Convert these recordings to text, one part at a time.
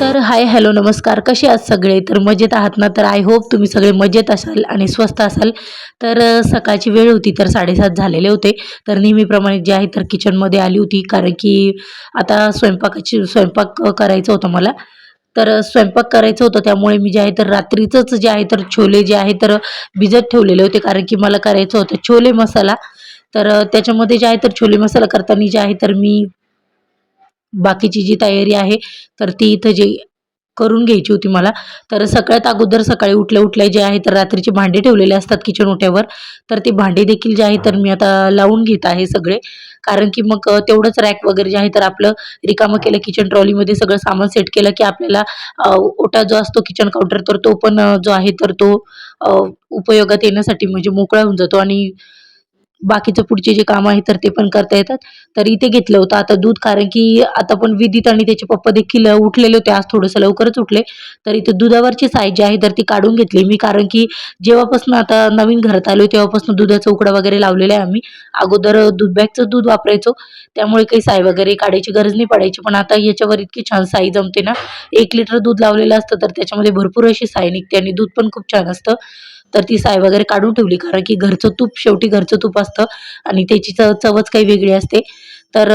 तर hi hello नमस्कार. कसे आहात सगळे? तर मजेत आहात ना? तर आय होप तुम्ही सगळे मजेत असाल आणि स्वस्त असाल. तर सकाळची वेळ होती तर साडेसात झालेले होते. तर नेहमीप्रमाणे जे आहे तर किचनमध्ये आली होती. कारण की आता स्वयंपाकाची स्वयंपाक करायचं होतं मला. तर स्वयंपाक करायचं होतं. त्यामुळे मी जे आहे तर रात्रीचंच जे आहे तर छोले जे आहे तर भिजत ठेवलेले होते. कारण की मला करायचं होतं छोले मसाला. तर त्याच्यामध्ये जे आहे तर छोले मसाला करताना जे आहे तर मी बाकीची जी तयारी आहे तर ती इथं जे करून घ्यायची होती मला. तर सगळ्यात अगोदर सकाळी उठल्या उठल्या जे आहे तर रात्रीचे भांडे ठेवलेले असतात किचन ओट्यावर. तर ते भांडे देखील जे आहे तर मी आता लावून घेत आहे सगळे. कारण की मग तेवढंच रॅक वगैरे जे आहे तर आपलं रिकामं केलं किचन ट्रॉलीमध्ये सगळं सामान सेट केलं की आपल्याला ओटा जो असतो किचन काउंटर तर तो पण जो आहे तर तो उपयोगात येण्यासाठी म्हणजे मोकळा होऊन जातो. आणि बाकीचं पुढचे जे काम आहे तर ते पण करता येतात. तर इथे घेतलं होतं आता दूध कारण की आता पण विदित आणि त्याचे पप्पा देखील उठलेले होते. आज थोडंसं लवकरच उठले. तर इथे दुधावरची साईज जी आहे तर ती काढून घेतली मी कारण की जेव्हापासून आता नवीन घरात आलो तेव्हापासून दुधाचा उकडा वगैरे लावलेला आहे आम्ही. अगोदर दूध बॅगचं दूध वापरायचो. त्यामुळे काही साई वगैरे काढायची गरज नाही पडायची पण आता याच्यावर इतकी छान साई जमते ना. एक लिटर दूध लावलेलं असतं तर त्याच्यामध्ये भरपूर अशी साई निघते आणि दूध पण खूप छान असतं. तर ती साय वगैरे काढून ठेवली कारण की घरचं तूप शेवटी घरचं तूप असतं आणि त्याची चव चवच काही वेगळी असते. तर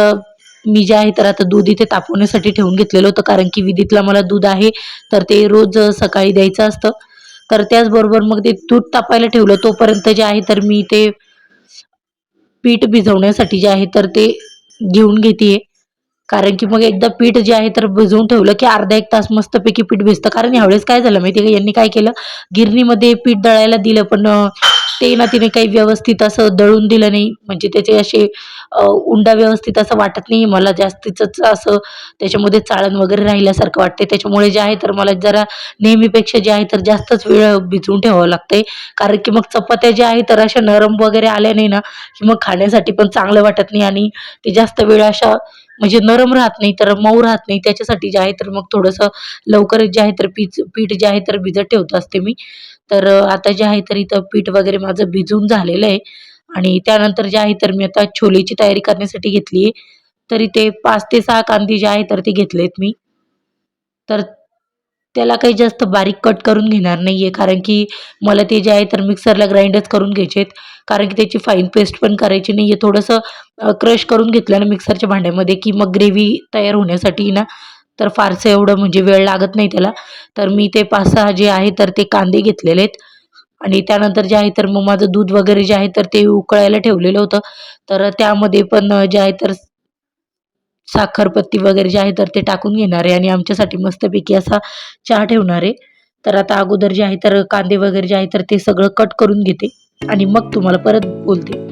मी जे आहे तर आता दूध इथे तापवण्यासाठी ठेवून घेतलेलं होतं कारण की विधीतला मला दूध आहे तर ते रोज सकाळी द्यायचं असतं. तर त्याचबरोबर मग ते दूध तापायला ठेवलं तोपर्यंत जे आहे तर मी ते पीठ भिजवण्यासाठी जे आहे तर ते घेऊन घेते कारण की मग एकदा पीठ जे आहे तर भिजवून ठेवलं की अर्धा एक तास मस्तपैकी पीठ भिजतं. कारण यावेळेस काय झालं माहिती आहे का? यांनी काय केलं? गिरणीमध्ये पीठ दळायला दिलं पण ते ना तिने काही व्यवस्थित असं दळून दिलं नाही. म्हणजे त्याचे असे उंडा व्यवस्थित असं वाटत नाही. मला जास्तीचंच असं त्याच्यामध्ये चाळण वगैरे राहिल्यासारखं वाटते त्याच्यामुळे जे आहे तर मला जरा नेहमीपेक्षा जे आहे तर जास्तच वेळ भिजवून ठेवावं लागतंय. कारण की मग चपात्या ज्या आहे तर अशा नरम वगैरे आल्या नाही ना की मग खाण्यासाठी पण चांगलं वाटत नाही. आणि ते जास्त वेळ अशा म्हणजे नरम राहत नाही तर मऊ राहत नाही त्याच्यासाठी जे आहे तर मग थोडंसं लवकरच जे आहे तर पीच पीठ जे आहे तर भिजत ठेवत असते मी. तर आता जे आहे तर इथं पीठ वगैरे माझं भिजून झालेलं आहे. आणि त्यानंतर जे आहे तर मी आता छोलेची तयारी करण्यासाठी घेतली आहे. तर इथे पाच ते सहा कांदे जे आहे तर ते घेतलेत मी. तर त्याला काही जास्त बारीक कट करून घेणार नाही आहे कारण की मला ते जे आहे तर मिक्सरला ग्राइंडच करून घ्यायचे आहेत कारण की त्याची फाईन पेस्ट पण करायची नाही आहे थोडंसं क्रश करून घेतलं ना मिक्सरच्या भांड्यामध्ये की मग ग्रेव्ही तयार होण्यासाठी ना तर फारसं एवढं म्हणजे वेळ लागत नाही त्याला. तर मी ते पाच सहा जे आहे तर ते कांदे घेतलेले आहेत. आणि त्यानंतर जे आहे तर मग माझं दूध वगैरे जे आहे तर ते उकळायला ठेवलेलं होतं. तर त्यामध्ये पण जे आहे तर साखरपत्ती वगैरे जे आहे तर ते टाकून घेणार आहे आणि आमच्यासाठी मस्तपैकी असा चहा ठेवणार आहे. तर आता अगोदर जे आहे तर कांदे वगैरे जे आहे तर ते सगळं कट करून घेते आणि मग तुम्हाला परत बोलते.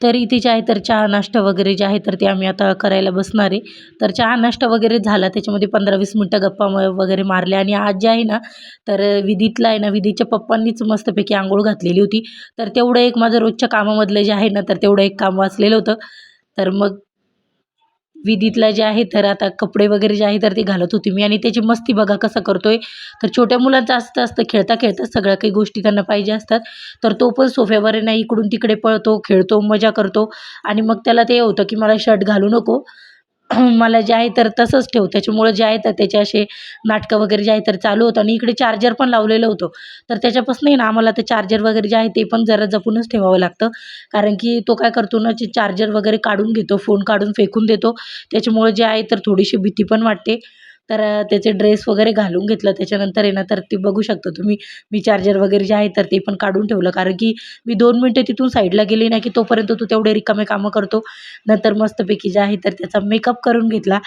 तर इथे जे आहे तर चहा नाश्ता वगैरे जे आहे तर ते आम्ही आता करायला बसणार आहे. तर चहा नाश्ता वगैरे झाला त्याच्यामध्ये पंधरा वीस मिनटं गप्पा म वगैरे मारल्या आणि आज जे आहे ना तर विधीतला आहे ना विधीच्या पप्पांनीच मस्तपैकी आंघोळ घातलेली होती. तर तेवढं एक माझं रोजच्या कामामधलं जे आहे ना तर तेवढं एक काम वाचलेलं होतं. तर मग विधीतला जे आहे तर आता कपडे वगैरे जे आहे तर ते घालत होती मी. आणि त्याची मस्ती बघा कसं करतोय. तर छोट्या मुलांचं असतं असतं खेळता खेळता सगळ्या काही गोष्टी त्यांना पाहिजे असतात. तर तो पण सोफ्यावर नाही इकडून तिकडे पळतो खेळतो मजा करतो. आणि मग त्याला ते होतं की मला शर्ट घालू नको. मला जे आहे तर तसंच ठेव. त्याच्यामुळं जे आहे तर त्याचे असे नाटकं वगैरे जे आहे तर चालू होतं. आणि इकडे चार्जर पण लावलेलं होतं. तर त्याच्यापासूनही ना आम्हाला ते चार्जर वगैरे जे आहे ते पण जरा जपूनच ठेवावं लागतं. कारण की तो काय करतो ना चार्जर वगैरे काढून घेतो फोन काढून फेकून देतो. त्याच्यामुळं जे आहे तर थोडीशी भीती पण वाटते. तर त्याचे ड्रेस वगैरे घालून घेतलं. त्याच्यानंतर आहे ना तर ते बघू शकता तुम्ही. मी चार्जर वगैरे जे आहे तर ते पण काढून ठेवलं. कारण की मी दोन मिनटं तिथून साईडला गेली नाही की तोपर्यंत तू तेवढे रिकामे कामं करतो. नंतर मस्तपैकी जे आहे तर त्याचा मेकअप करून घेतला.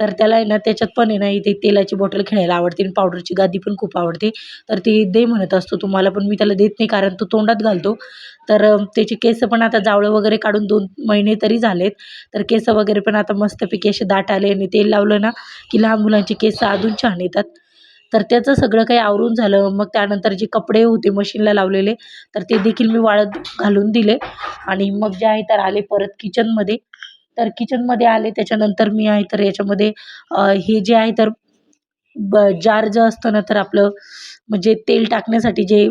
तर त्याला आहे ना त्याच्यात पण आहे ना इथे तेलाची बॉटल खेळायला आवडते आणि पावडरची गादी पण खूप आवडते. तर ती दे म्हणत असतो तुम्हाला पण मी त्याला देत नाही कारण तो तोंडात घालतो. तर त्याचे केस पण आता जावळं वगैरे काढून दोन महिने तरी झालेत. तर केस वगैरे पण आता मस्तपैकी असे दाट आले आणि तेल लावलं ना की लहान मुलांचे केस अजून छान येतात. तर त्याचं सगळं काही आवरून झालं. मग त्यानंतर जे कपडे होते मशीनला लावलेले तर ते देखील मी वाळत घालून दिले. आणि मग जे आहे तर आले परत किचनमध्ये. तर किचनमध्ये आले त्याच्यानंतर मी आहे तर याच्यामध्ये हे जे आहे तर ब जार जे असतं ना तर आपलं म्हणजे तेल टाकण्यासाठी जे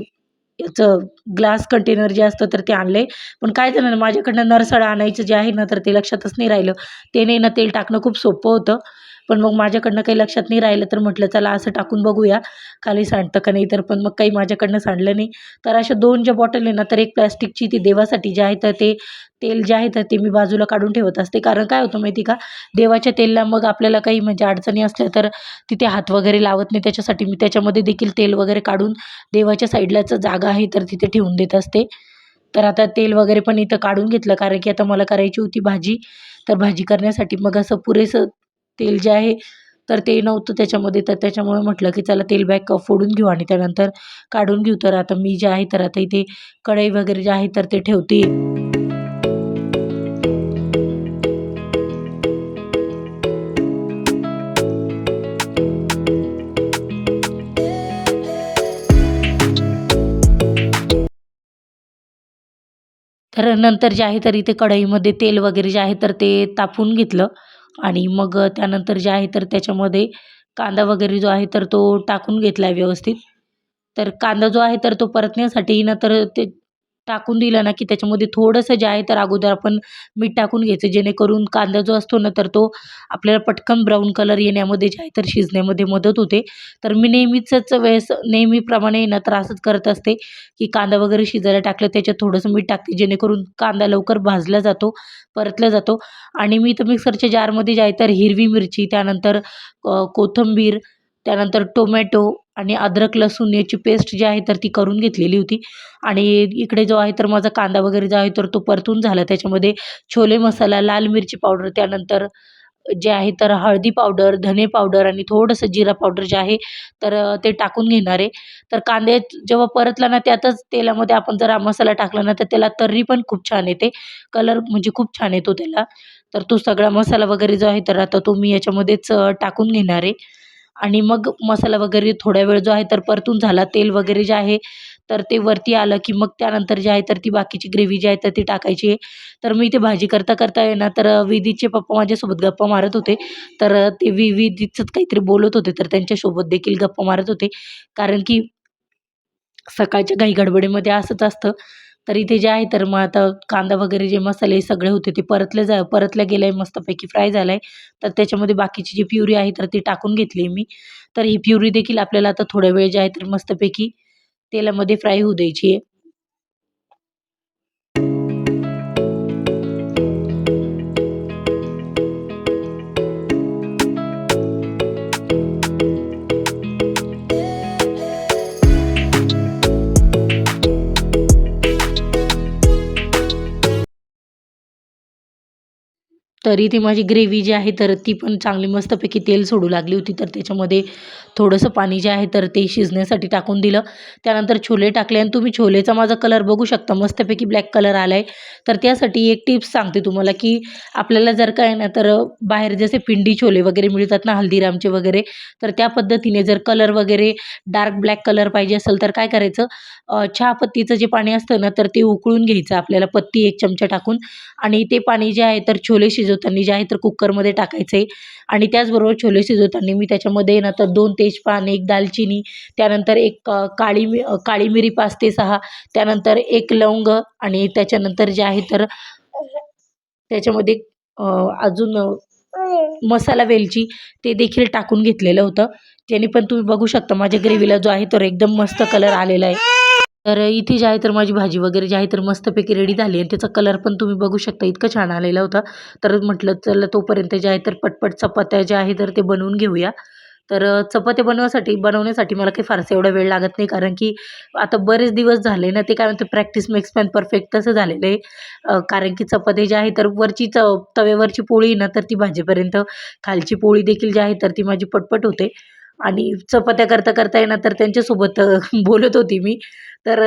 याचं ग्लास कंटेनर जे असतं तर ते आणले. पण काय झालं ना माझ्याकडनं नरसळं आणायचं जे आहे ना तर ते लक्षातच नाही राहिलं. त्याने ना तेल टाकणं खूप सोपं होतं. पण मग माझ्याकडनं काही लक्षात नाही राहिलं तर म्हटलं चला असं टाकून बघूया. खाली सांडतं का नाही तर. पण मग काही माझ्याकडनं सांडलं नाही. तर अशा दोन ज्या बॉटल आहे ना तर एक प्लॅस्टिकची ती देवासाठी जे आहे तर ते तेल जे आहे तर ते मी बाजूला काढून ठेवत असते. कारण काय होतं माहिती का? देवाच्या तेलला मग आपल्याला काही म्हणजे अडचणी असल्या तर तिथे हात वगैरे लावत नाही. त्याच्यासाठी मी त्याच्यामध्ये देखील तेल वगैरे काढून देवाच्या साईडलाच जागा आहे तर तिथे ठेवून देत असते. तर आता तेल वगैरे पण इथं काढून घेतलं. कारण की आता मला करायची होती भाजी. तर भाजी करण्यासाठी मग असं पुरेसं तेल जे आहे तर ते नव्हतं त्याच्यामध्ये. तर त्याच्यामुळे म्हटलं की चला तेल बॅग फोडून घेऊ आणि त्यानंतर काढून घेऊ. तर आता मी जे आहे तर आता इथे कढई वगैरे जे आहे तर ते ठेवते. तर नंतर जे आहे तर इथे कढईमध्ये तेल वगैरे जे आहे तर ते तापून घेतलं. आणि मग त्यानंतर जे आहे तर त्याच्यामध्ये कांदा वगैरे जो आहे तर तो टाकून घेतला आहे व्यवस्थित. तर कांदा जो आहे तर तो परतण्यासाठी ना तर ते टाकून दिलं ना की त्याच्यामध्ये थोडंसं जे आहे तर अगोदर आपण मीठ टाकून घ्यायचं. जेणेकरून कांदा जो असतो ना तर तो आपल्याला पटकन ब्राऊन कलर येण्यामध्ये जे आहे तर शिजण्यामध्ये मदत होते. तर मी नेहमीचंच वेळेस नेहमीप्रमाणे ना तर असंच करत असते की कांदा वगैरे शिजायला टाकलं त्याच्यात थोडंसं मीठ टाकते जेणेकरून कांदा लवकर भाजला जातो परतला जातो. आणि मी तर मिक्सरच्या जारमध्ये जे आहे तर हिरवी मिरची त्यानंतर कोथिंबीर त्यानंतर टोमॅटो आणि अद्रक लसूण याची पेस्ट जी आहे तर ती करून घेतलेली होती. आणि इकडे जो आहे तर माझा कांदा वगैरे जो आहे तर तो परतून झाला. त्याच्यामध्ये छोले मसाला लाल मिरची पावडर त्यानंतर जे आहे तर हळदी पावडर धने पावडर आणि थोडंसं जिरा पावडर जे आहे तर ते टाकून घेणार आहे. तर कांदे जेव्हा परतला ना त्यातच तेलामध्ये आपण जर हा मसाला टाकला ना तर त्याला तर्री पण खूप छान येते. कलर म्हणजे खूप छान येतो त्याला. तर तो सगळा मसाला वगैरे जो आहे तर आता तो मी याच्यामध्येच टाकून घेणार आहे. आणि मग मसाला वगैरे थोड्या वेळ जो आहे तर परतून झाला. तेल वगैरे जे आहे तर ते वरती आलं की मग त्यानंतर जे आहे तर ती बाकीची ग्रेव्ही जी आहे तर ती टाकायची आहे. तर मी ते भाजी करता करता आहे ना तर विधीचे पप्पा माझ्यासोबत गप्पा मारत होते. तर ते वि विधीचंच काहीतरी बोलत होते तर त्यांच्यासोबत देखील गप्पा मारत होते. कारण की सकाळच्या घाई गडबडीमध्ये असंच असतं. तर इथे जे आहे तर मग आता कांदा वगैरे जे मसाले सगळे होते ते परतले जा परतल्या गेलं आहे मस्तपैकी फ्राय झालं आहे तर त्याच्यामध्ये बाकीची जी प्युरी आहे तर ती टाकून घेतली मी. तर ही प्युरी देखील आपल्याला आता थोड्या वेळ जे आहे तर मस्तपैकी तेलामध्ये फ्राय होऊ द्यायची आहे. तरी ती माझी ग्रेव्ही जी आहे तर ती पण चांगली मस्तपैकी तेल सोडू लागली होती. तर त्याच्यामध्ये थोडंसं पाणी जे आहे तर ते शिजण्यासाठी टाकून दिलं. त्यानंतर छोले टाकले आणि तुम्ही छोलेचा माझा कलर बघू शकता. मस्तपैकी ब्लॅक कलर आला आहे तर त्यासाठी एक टिप्स सांगते तुम्हाला की आपल्याला जर काय ना तर बाहेर जसे पिंडी छोले वगैरे मिळतात ना हल्दीरामचे वगैरे तर त्या पद्धतीने जर कलर वगैरे डार्क ब्लॅक कलर पाहिजे असेल तर काय करायचं? चहापत्तीचं जे पाणी असतं ना तर ते उकळून घ्यायचं आपल्याला पत्ती एक चमचा टाकून. आणि ते पाणी जे आहे तर छोले शिजवताना जे आहे तर कुकरमध्ये टाकायचं. आहे आणि त्याचबरोबर छोले शिजवताना मी त्याच्यामध्ये ना तर दोन तेजपान एक दालचिनी त्यानंतर एक काळी मि काळी मिरी पाच ते सहा त्यानंतर एक लवंग आणि त्याच्यानंतर जे आहे तर त्याच्यामध्ये अजून मसाला वेलची ते देखील टाकून घेतलेलं होतं. त्याने पण तुम्ही बघू शकता माझ्या ग्रेव्हीला जो आहे तर एकदम मस्त कलर आलेला आहे. तर इथे जे आहे तर माझी भाजी वगैरे जी आहे तर मस्तपैकी रेडी झाली आणि त्याचा कलर पण तुम्ही बघू शकता. इतकं छान आलेला होता. तर म्हटलं चला तोपर्यंत जे आहे तर पटपट चपात्या ज्या आहे तर ते बनवून घेऊया. तर चपात्या बनवासाठी बनवण्यासाठी मला काही फारसा एवढा वेळ लागत नाही कारण की आता बरेच दिवस झाले ना ते काय म्हणते प्रॅक्टिस मेक्स पॅन परफेक्ट तसं झालेलं आहे. कारण की चपाती जी आहे तर वरची च तव्यावरची पोळी ना तर ती भाजीपर्यंत खालची पोळी देखील जी आहे तर ती माझी पटपट होते. आणि चपात्या करता करता येणार तर त्यांच्यासोबत बोलत होती मी. तर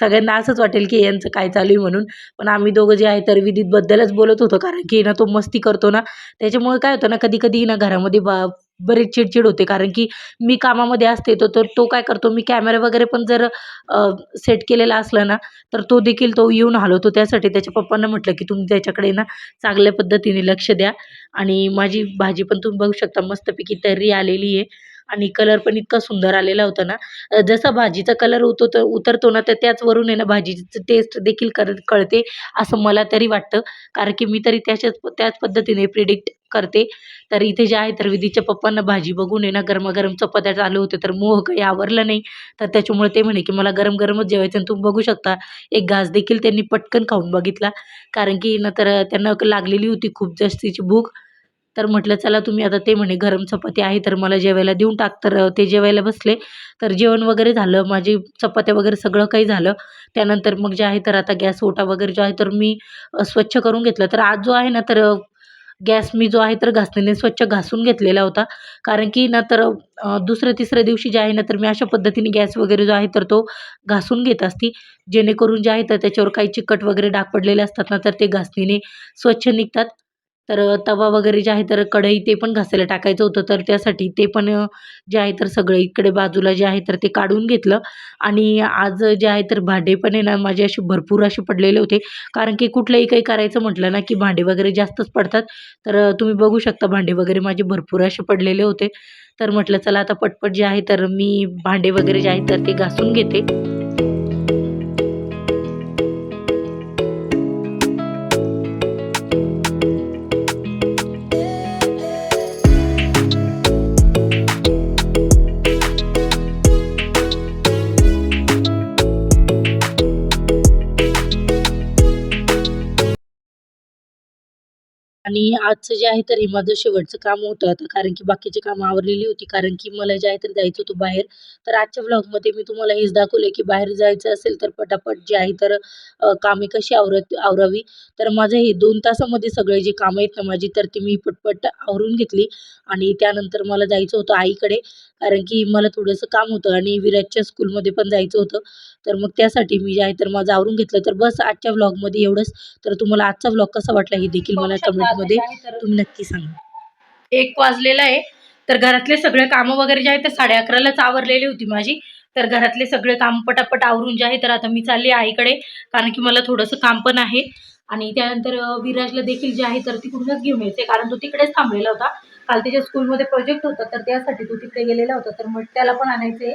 सगळ्यांना असंच वाटेल की यांचं काय चालू आहे म्हणून. पण आम्ही दोघं जे आहे तर विदितबद्दलच बोलत होतो. कारण की ना तो मस्ती करतो ना. त्याच्यामुळे काय होतं ना कधी कधी ना घरामध्ये बा बरीच चिडचिड होते. कारण की मी कामामध्ये असते तर तो तो काय करतो मी कॅमेरा वगैरे पण जर सेट केलेला असला ना तर तो देखील तो येऊन हलवतो. त्यासाठी त्याच्या पप्पांना म्हटलं की तुम्ही त्याच्याकडे ना चांगल्या पद्धतीने लक्ष द्या. आणि माझी भाजी पण तुम्ही बघू शकता मस्तपैकी तर्री आलेली आहे. आणि कलर पण इतका सुंदर आलेला होता ना. जसा भाजीचा कलर उतरतो उतरतो ना तर त्याचवरून आहे ना भाजीची टेस्ट देखील कर कळते असं मला तरी वाटतं. कारण की मी तरी त्याच्याच त्याच पद्धतीने प्रिडिक्ट करते. तर इथे जे आहे तर विधीच्या पप्पांना भाजी बघून आहे ना गरमागरम चपात्या चालू होते तर मोह काही आवरलं नाही. तर त्याच्यामुळे ते म्हणे की मला गरम गरमच जेवायचं आणि तुम्ही बघू शकता. एक घास देखील त्यांनी पटकन खाऊन बघितला. कारण की ना तर त्यांना लागलेली होती खूप जास्तीची भूक. तर म्हटलं चला तुम्ही आता ते म्हणे गरम चपाती आहे तर मला जेवायला देऊन टाक. तर ते जेवायला बसले. तर जेवण वगैरे झालं माझी चपात्या वगैरे सगळं काही झालं. त्यानंतर मग जे आहे तर आता गॅस ओटा वगैरे जो आहे तर मी स्वच्छ करून घेतलं. तर आज जो आहे ना तर गॅस मी जो आहे तर घासणीने स्वच्छ घासून घेतलेला होता. कारण की ना तर दुसऱ्या तिसऱ्या दिवशी जे आहे ना तर मी अशा पद्धतीने गॅस वगैरे जो आहे तर तो घासून घेत असती. जेणेकरून जे आहे तर त्याच्यावर काही चिकट वगैरे डाग पडलेले असतात ना तर ते घासणीने स्वच्छ निघतात. तर तवा वगैरे जे आहे तर कढई ते पण घासायला टाकायचं होतं. तर त्यासाठी ते पण जे आहे तर सगळं इकडे बाजूला जे आहे तर ते काढून घेतलं. आणि आज जे आहे तर भांडे पण आहे ना माझे असे भरपूर असे पडलेले होते. कारण की कुठलंही काही करायचं म्हटलं ना की भांडे वगैरे जास्तच पडतात. तर तुम्ही बघू शकता भांडे वगैरे माझे भरपूर असे पडलेले होते. तर म्हटलं चला आता पटपट जे आहे तर मी भांडे वगैरे जे आहे तर ते घासून घेते. आणि आजचं जे आहे तर हे माझं शेवटचं काम होतं आता कारण की बाकीची कामं आवरलेली होती. कारण की मला जे आहे तर जायचं होतं बाहेर. तर आजच्या व्लॉगमध्ये मी तुम्हाला हेच दाखवलं की बाहेर जायचं असेल तर पटापट जे आहे तर कामे कशी आवरत आवरावी. तर माझं हे दोन तासामध्ये सगळे जे कामं आहेत ना माझी तर ती मी पटपट आवरून घेतली. आणि त्यानंतर मला जायचं होतं आईकडे कारण की मला थोडंसं काम होतं आणि विराजच्या स्कूलमध्ये पण जायचं होतं. तर मग त्यासाठी मी जे आहे तर माझं आवरून घेतलं. तर बस आजच्या व्लॉगमध्ये एवढंच. तर तुम्हाला आजचा व्लॉग कसा वाटला हे देखील मला कमेंटमध्ये तुम्ही नक्की सांगा. एक वाजलेला आहे. तर घरातले सगळे कामं वगैरे जे आहे ते साडे अकरालाच आवरलेली होती माझी. तर घरातले सगळे काम पटापट आवरून जे आहे तर आता मी चालली आईकडे. कारण की मला थोडंसं काम पण आहे. आणि त्यानंतर विराजला देखील जे आहे तर तिकडूनच घेऊन यायचे. कारण तो तिकडेच थांबलेला होता. काल त्याच्या स्कूलमध्ये प्रोजेक्ट होता तर त्यासाठी तो तिकडे गेलेला होता. तर मग त्याला पण आणायचे.